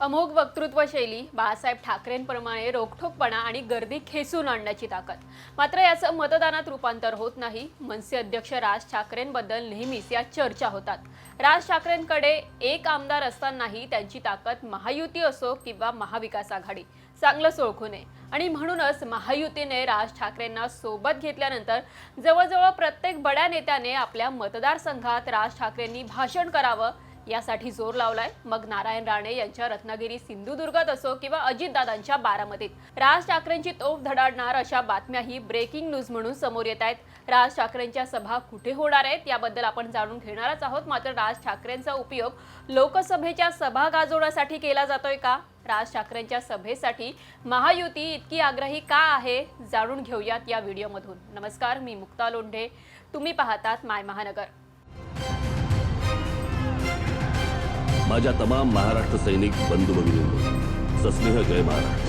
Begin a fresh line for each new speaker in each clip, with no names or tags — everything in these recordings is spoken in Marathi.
अमोघ वक्तृत्व शैली बाळासाहेब ठाकरेंप्रमाणे रोखठोकपणा आणि गर्दी खेचून आणण्याची ताकद. मात्र याचं मतदानात रूपांतर होत नाही. मनसे अध्यक्ष राज ठाकरेंबद्दल नेहमीच या चर्चा होतात. राज ठाकरेंकडे एक आमदार असतानाही त्यांची ताकद महायुती असो किंवा महाविकास आघाडी चांगलंच ओळखू नये आणि म्हणूनच महायुतीने राज ठाकरेंना सोबत घेतल्यानंतर जवळजवळ प्रत्येक बड्या नेत्याने आपल्या मतदारसंघात राज ठाकरेंनी भाषण करावं यासाठी जोर लावलाय. मग नारायण राणे यांच्या रत्नागिरी सिंधुदुर्गात असो किंवा अजितदादांच्या बारामतीत. राज ठाकरेंची तोफ धडाडणार अशा बातम्याही ब्रेकिंग न्यूज म्हणून समोर येत आहेत. राज ठाकरेंच्या सभा कुठे होणार आहेत याबद्दल आपण जाणून घेणारच आहोत. मात्र राज ठाकरेंचा उपयोग लोकसभेच्या सभा गाजवण्यासाठी केला जातोय का? राज ठाकरेंच्या सभेसाठी महायुती इतकी आग्रही का आहे? जाणून घेऊयात या व्हिडिओमधून. नमस्कार मी मुक्ता लोंढे. तुम्ही पाहतात माय महानगर.
माझ्या तमाम महाराष्ट्र सैनिक बंधू भगिनींनो सस्नेह जय महाराष्ट्र.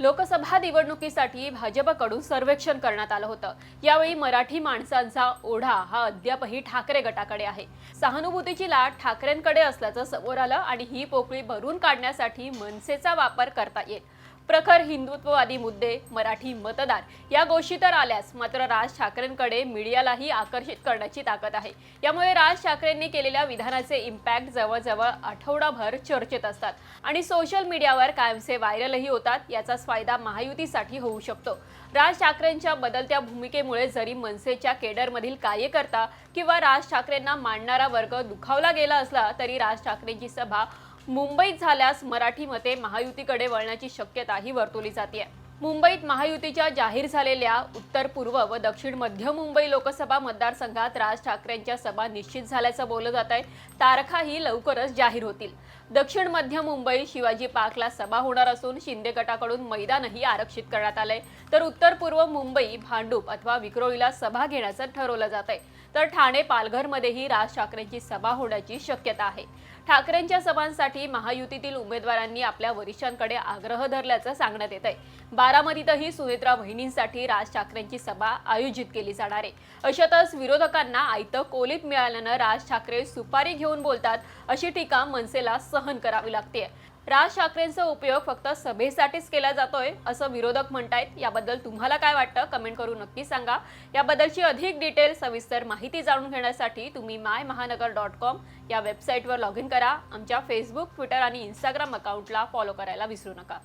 लोकसभा निवडणुकीसाठी भाजपकडून सर्वेक्षण करण्यात आलं होतं. यावेळी मराठी माणसांचा ओढा हा अद्यापही ठाकरे गटाकडे आहे. सहानुभूतीची लाट ठाकरेंकडे असल्याचं समोर आलं आणि ही पोकळी भरून काढण्यासाठी मनसेचा वापर करता येईल. प्रखर हिंदुत्ववादी मुद्दे मराठी मतदार या गोष्टी तर आल्याच. मात्र राज ठाकरेंकडे मीडियालाही आकर्षित करण्याची ताकद आहे. यामुळे राज ठाकरेंनी केलेल्या विधानाचे इम्पॅक्ट जवळजवळ आठवडाभर चर्चेत असतात. आणि सोशल मीडियावर कायमचे व्हायरलही होतात याचाच फायदा महायुतीसाठी होऊ शकतो. राज ठाकरेंच्या बदलत्या भूमिकेमुळे जरी मनसेच्या केडरमधील कार्यकर्ता किंवा राज ठाकरेंना मांडणारा वर्ग दुखावला गेला असला तरी राज ठाकरेंची सभा मुंबईत झाल्यास मराठी मते महायुतीकडे वळण्याची शक्यताही वर्तवली जाते मुंबईत महायुतीच्या जाहीर झालेल्या उत्तर पूर्व व दक्षिण मध्य मुंबई लोकसभा मतदारसंघात राज ठाकरेंच्या सभा निश्चित झाल्याचं बोललं जात आहे तारखाही लवकरच जाहीर होतील. दक्षिण मध्य मुंबई शिवाजी पार्कला सभा होणार असून शिंदे गटाकडून मैदानही आरक्षित करण्यात आलंय. तर उत्तर पूर्व मुंबई भांडूप अथवा विक्रोळीला सभा घेण्याचं ठरवलं जात आहे तर ठाणे पालघरमध्येही राज ठाकरेंची सभा होण्याची शक्यता आहे. ठाकरेंच्या सभांसाठी महायुतीतील उमेदवारांनी आपल्या वरिष्ठांकडे आग्रह धरल्याचं सांगण्यात येत आहे बारामतीतही सुनेत्रा बहिणींसाठी राज ठाकरेंची सभा आयोजित केली जाणार आहे. अशातच विरोधकांना आयतं कोलीत मिळाल्यानं राज ठाकरे सुपारी घेऊन बोलतात अशी टीका मनसेला सहन करावी लागते राज ठाकरेंचा उपयोग फक्त सभेसाठीच केला जातोय असं विरोधक म्हणतायत. याबद्दल तुम्हाला काय वाटतं? कमेंट करून नक्की सांगा. याबद्दलची अधिक डिटेल सविस्तर माहिती जाणून घेण्यासाठी तुम्ही माय महानगर डॉट कॉम या वेबसाईटवर लॉग इन करा. आमच्या फेसबुक ट्विटर आणि इंस्टाग्राम अकाउंटला फॉलो करायला विसरू नका.